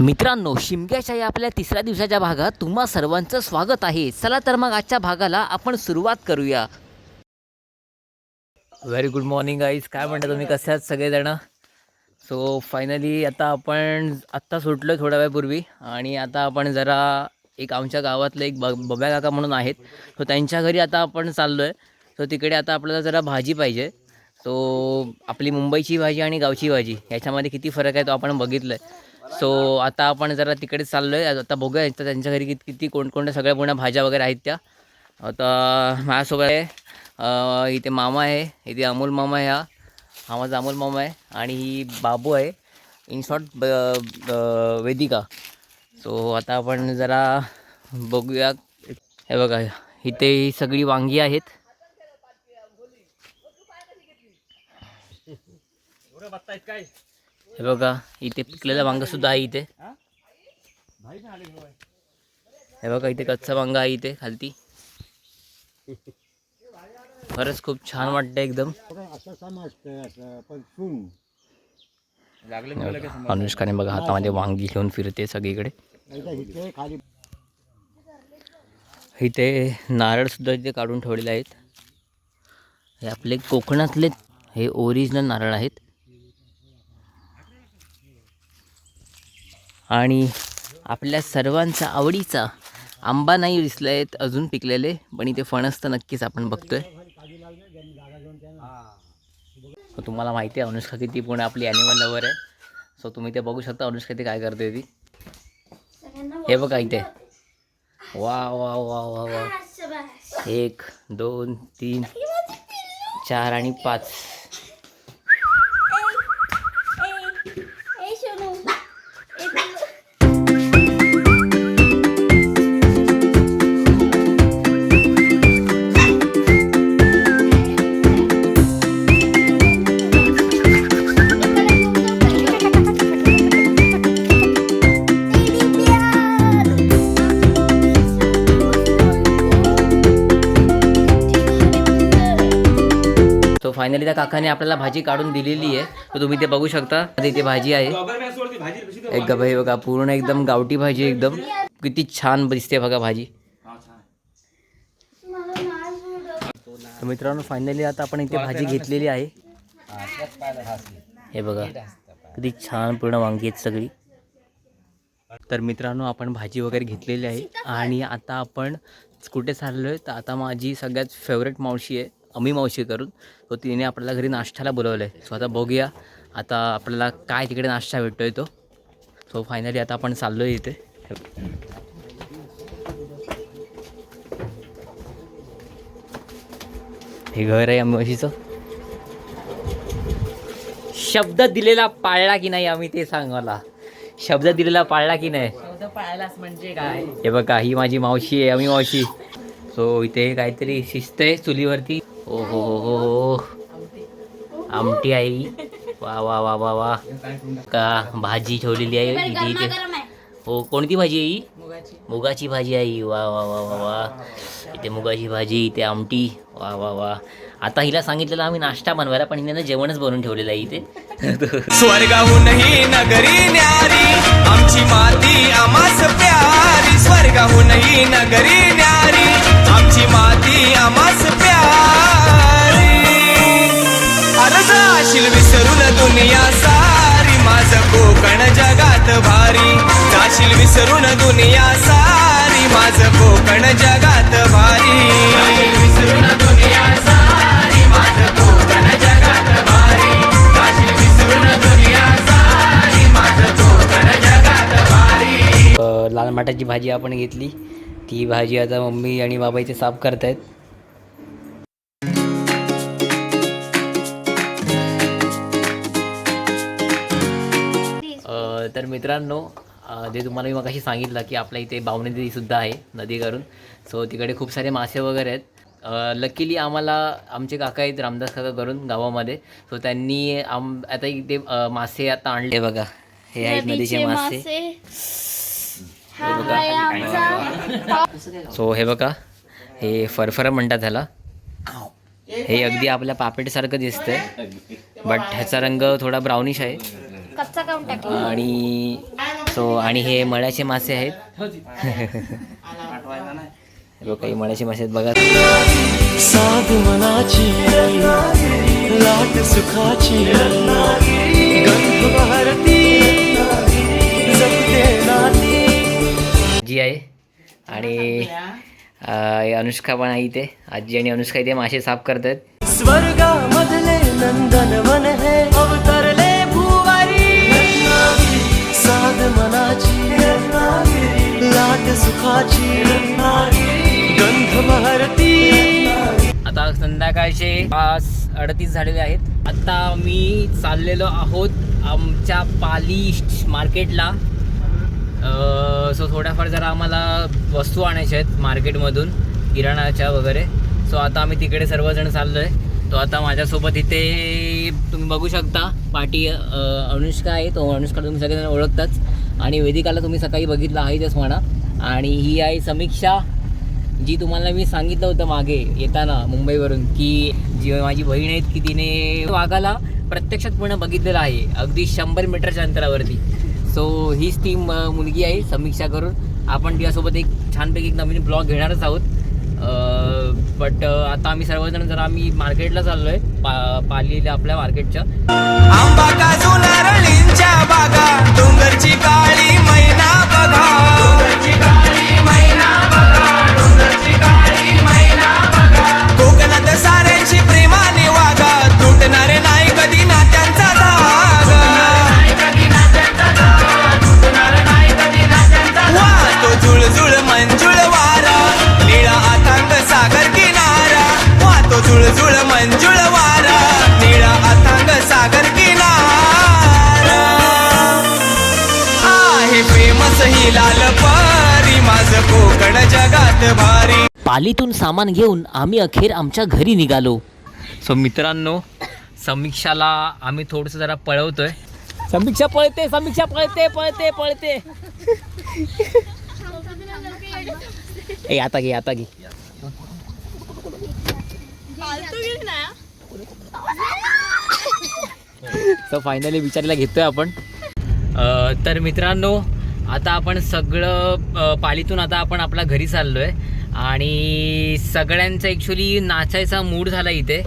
मित्रांनो शिमग्याच्या या आपल्या तिसऱ्या दिवसाच्या भागात तुम्हा सर्वांचं स्वागत आहे. चला तर मग आजच्या भागाला आपण सुरुवात करूया. व्हेरी गुड मॉर्निंग आईज काय म्हणता तुम्ही? कसे आहात सगळेजण? सो फायनली आता आपण आत्ता सुटलो थोड्या वेळपूर्वी आणि आता आपण जरा एक आमच्या गावातले एक ब बब्या काका म्हणून आहेत. सो त्यांच्या घरी आता आपण चाललो आहे सो तिकडे आता आपल्याला जरा भाजी पाहिजे. सो आपली मुंबईची भाजी आणि गावची भाजी याच्यामध्ये किती फरक आहे तो आपण बघितलं आहे सो आता आपण जरा तिकडे चाललो आहे आता बघूया तर त्यांच्या घरी किती किती कोणकोणत्या सगळ्या पूर्ण भाज्या वगैरे आहेत त्या. आता माझ्यासोबत आहे इथे मामा आहे इथे अमोल मामा आहे हा. हा माझा अमोल मामा आहे आणि ही बाबू आहे. इन शॉर्ट ब ब- वेदिका. सो आता आपण जरा बघूया. हे बघा इथे ही सगळी वांगी आहेत. काय? हे बघा इथे पिकलेलं वांग सुद्धा आहे इथे. हे बघा इथे कच्चा वांगा आहे इथे खालती. खरंच खूप छान वाटतं एकदम. अनुष्काने बघा हातामध्ये वांगी घेऊन फिरते सगळीकडे. इथे इथे नारळ सुद्धा इथे काढून ठेवलेले आहेत. हे आपले कोकणातले हे ओरिजिनल नारळ आहेत. आणि आपल्या सर्वांचा आवडीचा आंबा नाही दिसला आहेत अजून पिकलेले पण इथे फणस तर नक्कीच आपण बघतोय. सो तुम्हाला माहिती आहे अनुष्का किती पूर्ण आपली ॲनिमल लवर आहे. सो तुम्ही ते बघू शकता अनुष्का ते काय करते ती. हे बघा इथे. वा वा वा वा वा. एक दोन तीन चार आणि पाच. तो फायनली त्या काकाने आपल्याला भाजी काढून दिलेली आहे. तर तुम्ही ते बघू शकता. आता इथे भाजी आहे. एक भाई बघा पूर्ण एकदम गावठी भाजी एकदम. किती छान दिसते बघा भाजी. तर मित्रांनो फायनली आता आपण इथे भाजी घेतलेली आहे. हे बघा किती छान पूर्ण वांगी आहेत सगळी. तर मित्रांनो आपण भाजी वगैरे घेतलेली आहे. आणि आता आपण कुठे चाललो आहे तर आता माझी सगळ्यात फेवरेट मावशी आहे. अमी मावशी करून तो तिने आपल्याला घरी नाश्त्याला बोलवलं आहे सो आता बघूया आता आपल्याला काय तिकडे नाश्ता भेटतोय तो. सो फायनली आता आपण चाललो आहे इथे. हे घर आहे अमी मावशीचं. शब्द दिलेला पाळला की नाही आम्ही ते सांग मला शब्द दिलेला पाळला की नाही? शब्द पाळायलाच म्हणजे काय? हे बघा ही माझी मावशी आहे आम्ही मावशी. सो इथे काहीतरी शिस्त आहे चुलीवरती. ओ हो हो हो हो आमटी आई. वा वा वा वा वा. का भाजी ठेवलेली आहे इथे इथे. हो कोणती भाजी आहे ही मुगाची भाजी आहे वा वा वा वा वा. इथे मुगाची भाजी इथे आमटी. वा वा वा. आता हिला सांगितलेलं आम्ही नाश्ता बनवायला पण हिने जेवणच बनवून ठेवलेलं आहे इथे. स्वर्गाहूनही नगरी न्यारी. आमची माती आमास प्यारी. स्वर्गाहूनही नगरी न्यारी माती आमास प्यारी. अरे जाशील विसरून दुनिया सारी. माझ कोकण जगात भारी. जाशील विसरून दुनिया सारी. माझ कोकण जगात भारी. विसरून दुनिया सारी. माझ कोकण जगात भारी. जाशील विसरून दुनिया सारी. माझ कोकण जगात भारी. लाल माटाची भाजी आपण घेतली. ती भाजी आता मम्मी आणि बाबा इथे साफ करतायत. अ, तर मित्रांनो जे तुम्हाला मी मगाशी सांगितलं की आपल्या इथे बावणी नदी सुद्धा आहे नदी करून सो तिकडे खूप सारे मासे वगैरे आहेत. लकीली आम्हाला आमचे काका आहेत रामदास काका करून गावामध्ये. सो त्यांनी आम आता इथे मासे आता आणले. बघा हे आहेत नदीचे मासे. सो हे बघा हे फरफर म्हणतात ह्याला. हे अगदी आपल्या पापेटसारखं दिसतंय बट ह्याचा रंग थोडा ब्राउनिश आहे. आणि सो आणि हे मळ्याचे मासे आहेत. हे काही मळ्याचे मासे आहेत बघा. साध मनाची लाट सुखाची नाती जी आहे. आणि अनुष्का पण आहे इथे. आजी आणि अनुष्का इथे मासे साफ करतायत. स्वर्गामधले नंदनवन हे अवतरले भुवारी साध मनाची लाट सुखाची गंध बहरती आता संध्याकाळचे पाच अडतीस झालेले आहेत. आता मी चाललेलो आहोत आमच्या पाली मार्केटला सो थोड्याफार जरा आम्हाला वस्तू आणायच्या आहेत मार्केटमधून किराणाच्या वगैरे. सो आता आम्ही तिकडे सर्वजण चाललो आहे तो आता माझ्यासोबत इथे तुम्ही बघू शकता पाठी अनुष्का आहे तो हो, अनुष्का तुम्ही सगळेजण ओळखताच. आणि वेदिकाला तुम्ही सकाळी बघितलं तस म्हणा. आणि ही आहे समीक्षा जी तुम्हाला मी सांगितलं होतं मागे येताना मुंबईवरून की जी माझी बहीण आहेत की तिने वाघाला प्रत्यक्षात पूर्ण बघितलेलं आहे. अगदी शंभर मीटरच्या अंतरावरती. सो हीच ती मुलगी आहे समीक्षा करून. आपण तिच्यासोबत एक छानपैकी एक नवीन ब्लॉग घेणारच आहोत. बट आता आम्ही सर्वजण जर आम्ही मार्केटला चाललो आहे पा पालीला आपल्या मार्केटच्या आंबा काजू भारी पालीतून सामान घेऊन आम्ही अखेर आमच्या घरी निघालो. सो मित्रांनो समीक्षाला आम्ही थोडंसं जरा पळवतोय. समीक्षा पळते समीक्षा पळते पळते पळते. ए आता घे आता घे. सो फायनली विचारायला घेतोय आपण. अ, तर मित्रांनो आता आपण सगळं पालीतून आता आपण आपल्या घरी चाललो आहे आणि सगळ्यांचा ॲक्च्युली नाचायचा मूड झाला इथे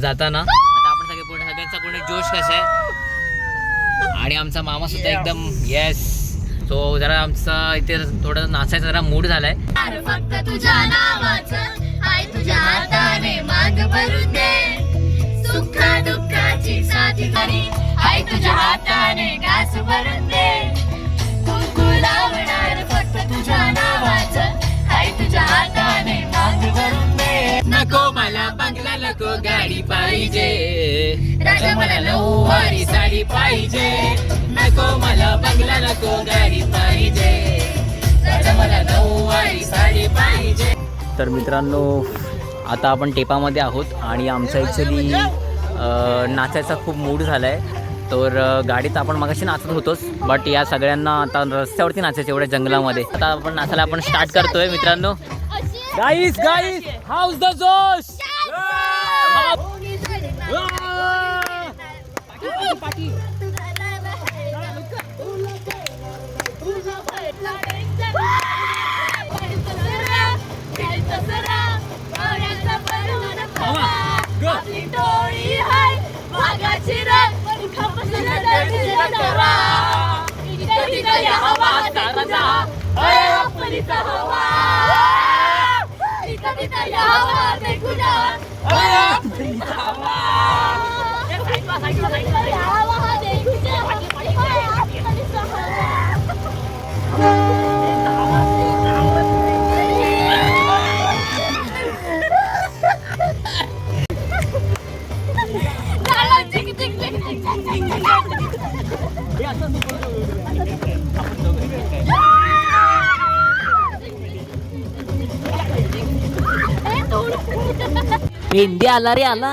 जाताना. आता आपण सगळे पूर्ण सगळ्यांचा पूर्ण जोश कसा आहे? आणि आमचा मामा सुद्धा एकदम येस सो जरा आमचा इथे थोडं नाचायचा जरा मूड झालाय. फक्त तुझ्या नावाचं आई तुझ्या हाताने माग भरून दे. सुख दुःखाची साथी करी आई तुझ्या हाताने घास भरून दे. कुंकू लावणार फक्त तुझ्या नावाचं. आई तुझ्या हाताने भरून दे. नको मला बंगला नको गाडी पाहिजे. राजा मला नऊवारी साडी पाहिजे. नको मला बंगला नको गाडी पाहिजे. राजा मला नऊवारी साडी पाहिजे. तर मित्रांनो आता आपण टेपामध्ये आहोत आणि आमचा ॲक्च्युली नाचायचा खूप मूड झाला आहे तर गाडीत आपण मगाशी नाचत होतोच बट या सगळ्यांना आता रस्त्यावरती नाचायचं एवढ्या जंगलामध्ये. आता आपण नाचायला आपण स्टार्ट करतोय मित्रांनो. गाईस गाईस हाऊस द जोश? आपली पेंदे आला रे आला.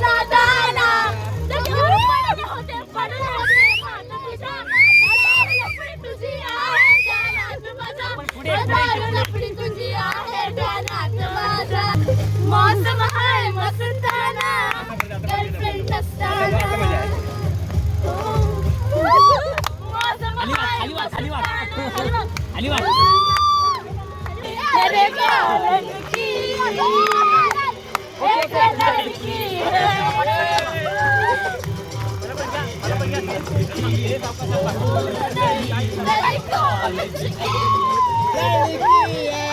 तुझी मौसम हाय मस्ताना। गर्लफ्रेंड नसताना मौसम हाय मस्ताना। अरे लड़की एक लड़की एक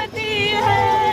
मेरा दिल धड़का मेरी जान तड़पती है